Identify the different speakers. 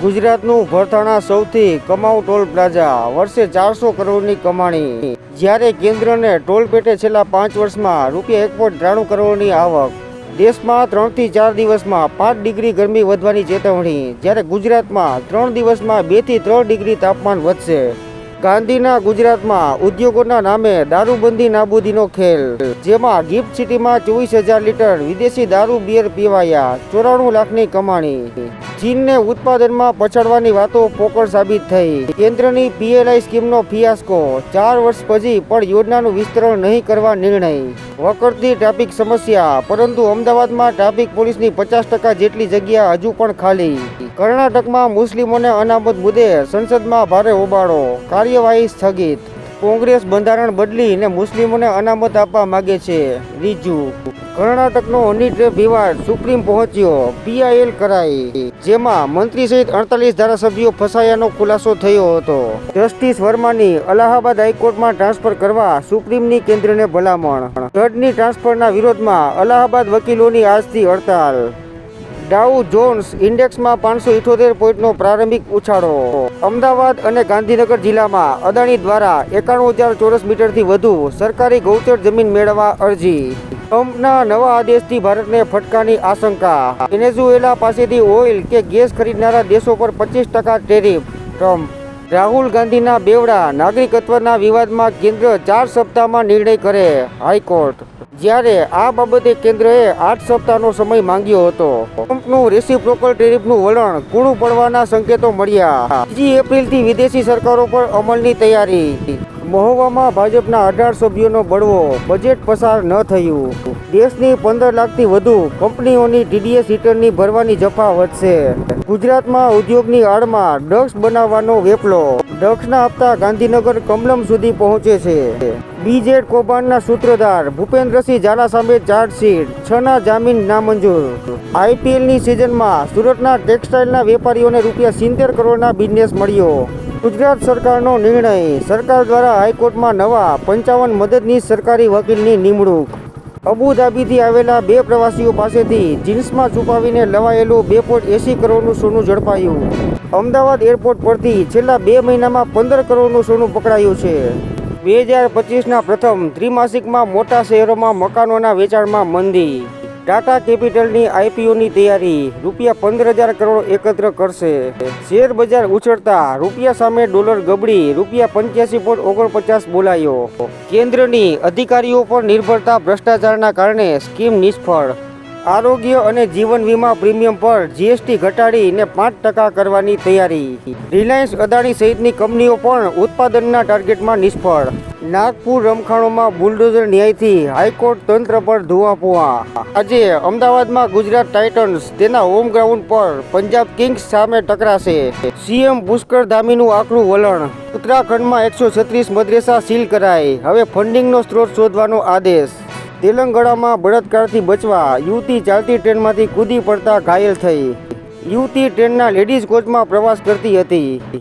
Speaker 1: ગુજરાતનું ભરથાણા સૌથી કમાઉ toll plaza, વર્ષે ચારસો કરોડની કમાણી. જ્યારે કેન્દ્રને ટોલ પેટે છેલ્લા પાંચ વર્ષમાં રૂપિયા એક પોઈન્ટ ત્રાણું કરોડની આવક. દેશમાં ત્રણથી ચાર દિવસમાં પાંચ ડિગ્રી ગરમી વધવાની ચેતવણી. જ્યારે ગુજરાતમાં ત્રણ દિવસમાં બેથી ત્રણ ડિગ્રી તાપમાન વધશે. ગાંધીના ગુજરાતમાં ઉદ્યોગોના નામે દારૂબંધી નાબૂદીનો ખેલ. જેમાં ગિફ્ટ સિટીમાં ચોવીસ હજાર લીટર વિદેશી દારૂ બિયર પીવાયા ચોરાણું લાખની કમાણી. ચીનને ઉત્પાદનમાં પછાડવાની વાતો પોકળ સાબિત થઈ. કેન્દ્રની પીએલઆઈ સ્કીમનો ફિયાસ્કો. ચાર વર્ષ પછી પણ યોજનાનું વિસ્તરણ નહીં કરવા નિર્ણય. વકરતી ટ્રાફિક સમસ્યા, પરંતુ અમદાવાદમાં ટ્રાફિક પોલીસની પચાસ ટકા જેટલી જગ્યા હજુ પણ ખાલી. કર્ણાટકમાં મુસ્લિમોને અનામત મુદ્દે સંસદમાં ભારે હોબાળો. કાર્યવાહી સ્થગિત. કોંગ્રેસ બંધારણ બદલીને મુસ્લિમોને અનામત આપવા માગે છે. રીજુ. કર્ણાટકનો હની વિવાદ સુપ્રીમ પહોંચ્યો. પીઆઈએલ કરાઈ. જેમાં મંત્રી સહિત અડતાલીસ ધારાસભ્યો ફસાયાનો ખુલાસો થયો હતો. જસ્ટિસ વર્માની અલ્હાબાદ હાઈકોર્ટમાં ટ્રાન્સફર કરવા સુપ્રીમની કેન્દ્રને ભલામણ. જજની ટ્રાન્સફરના વિરોધમાં અલ્હાબાદ વકીલોની આજથી હડતાલ. ડાઉ જોન્સ ઇન્ડેક્સમાં પાંચસો ઇઠોતેર પોઈન્ટનો પ્રારંભિક ઉછાળો. અમદાવાદ અને ગાંધીનગર જિલ્લામાં અદાણી દ્વારા એકાણું હજાર ચોરસ મીટરથી વધુ સરકારી ગૌચર જમીન મેળવવા અરજી. ટ્રમ્પના નવા આદેશથી ભારતને ફટકાની આશંકા. વેનેઝુએલા પાસેથી ઓઇલ કે ગેસ ખરીદનારા દેશો પર પચીસ ટકા ટેરિફ, ટ્રમ્પ. રાહુલ ગાંધીના બેવડા નાગરિકત્વના વિવાદમાં કેન્દ્ર ચાર સપ્તાહમાં નિર્ણય કરે હાઈકોર્ટ. જ્યારે આ બાબતે કેન્દ્રએ આઠ સપ્તાહનો સમય માંગ્યો હતો. ટ્રમ્પનું રેસિપ્રોકલ ટેરિફનું વલણ કૂણું પડવાના સંકેતો મળ્યા. ત્રીજી એપ્રિલથી વિદેશી સરકારો પર અમલની તૈયારી. મહોવામાં ભાજપના અઢાર સભ્યોનો બળવો, બજેટ પસાર ન થયું. દેશની પંદર લાખથી વધુ કંપનીઓની ટીડીએસ રિટર્નની ભરવાની જફા વધશે. ગુજરાતમાં ઉદ્યોગની આડમાં ડ્રગ્સ બનાવવાનો વેપલો. ડ્રગ્સના હપ્તા ગાંધીનગર કમલમ સુધી પહોંચે છે. બીજેડ કૌભાંડના સૂત્રધાર ભૂપેન્દ્રસિંહ ઝાલા સામે ચાર્જશીટ છ ના જામીન નામંજૂર. આઈપીએલની સિઝનમાં સુરતના ટેક્સટાઇલના વેપારીઓને રૂપિયા સિત્તેર કરોડના બિઝનેસ મળ્યો. ગુજરાત સરકારનો નિર્ણય, સરકાર દ્વારા હાઈકોર્ટમાં નવા પંચાવન મદદનીશ સરકારી વકીલની નિમણૂક. અબુધાબીથી આવેલા બે પ્રવાસીઓ પાસેથી જીન્સમાં છુપાવીને લવાયેલું બે પોઈન્ટ એંસી કરોડનું સોનું ઝડપાયું. અમદાવાદ એરપોર્ટ પરથી છેલ્લા બે મહિનામાં પંદર કરોડનું સોનું પકડાયું છે. બે હજાર પચીસના પ્રથમ ત્રિમાસિકમાં મોટા શહેરોમાં મકાનોના વેચાણમાં મંદી. ટાટા કેપિટલની આઈપીઓની તૈયારી, રૂપિયા પંદર હજાર કરોડ એકત્ર કરશે. શેર બજાર ઉછળતા, રૂપિયા સામે ડોલર ગબડી, રૂપિયા પંચ્યાસી પોઈન્ટ ઓગણપચાસ બોલાયો. કેન્દ્રની અધિકારીઓ પર નિર્ભરતા ભ્રષ્ટાચારના કારણે સ્કીમ નિષ્ફળ. આરોગ્ય અને જીવન વીમા પ્રીમિયમ પર જીએસટી ઘટાડીને પાંચ ટકા કરવાની તૈયારી. રિલાયન્સ અદાણી સહિતની કંપનીઓ પણ ઉત્પાદનના ટાર્ગેટમાં નિષ્ફળ. નાગપુર રમખાણોમાં બુલડોઝર ન્યાયથી હાઈકોર્ટ તંત્ર પર ધુઆપુઆ આજે અમદાવાદમાં ગુજરાત ટાઇટન્સ તેના હોમ ગ્રાઉન્ડ પર પંજાબ કિંગ્સ સામે ટકરાશે. સીએમ પુષ્કર ધામીનું આકરું વલણ. ઉત્તરાખંડમાં એકસો છત્રીસ મદ્રેસા સીલ કરાય હવે ફંડિંગનો સ્ત્રોત શોધવાનો આદેશ. તેલંગાણામાં બળાત્કારથી બચવા યુવતી ચાલતી ટ્રેનમાંથી કૂદી પડતા ઘાયલ થઈ. યુવતી ટ્રેનના લેડીઝ કોચમાં પ્રવાસ કરતી હતી.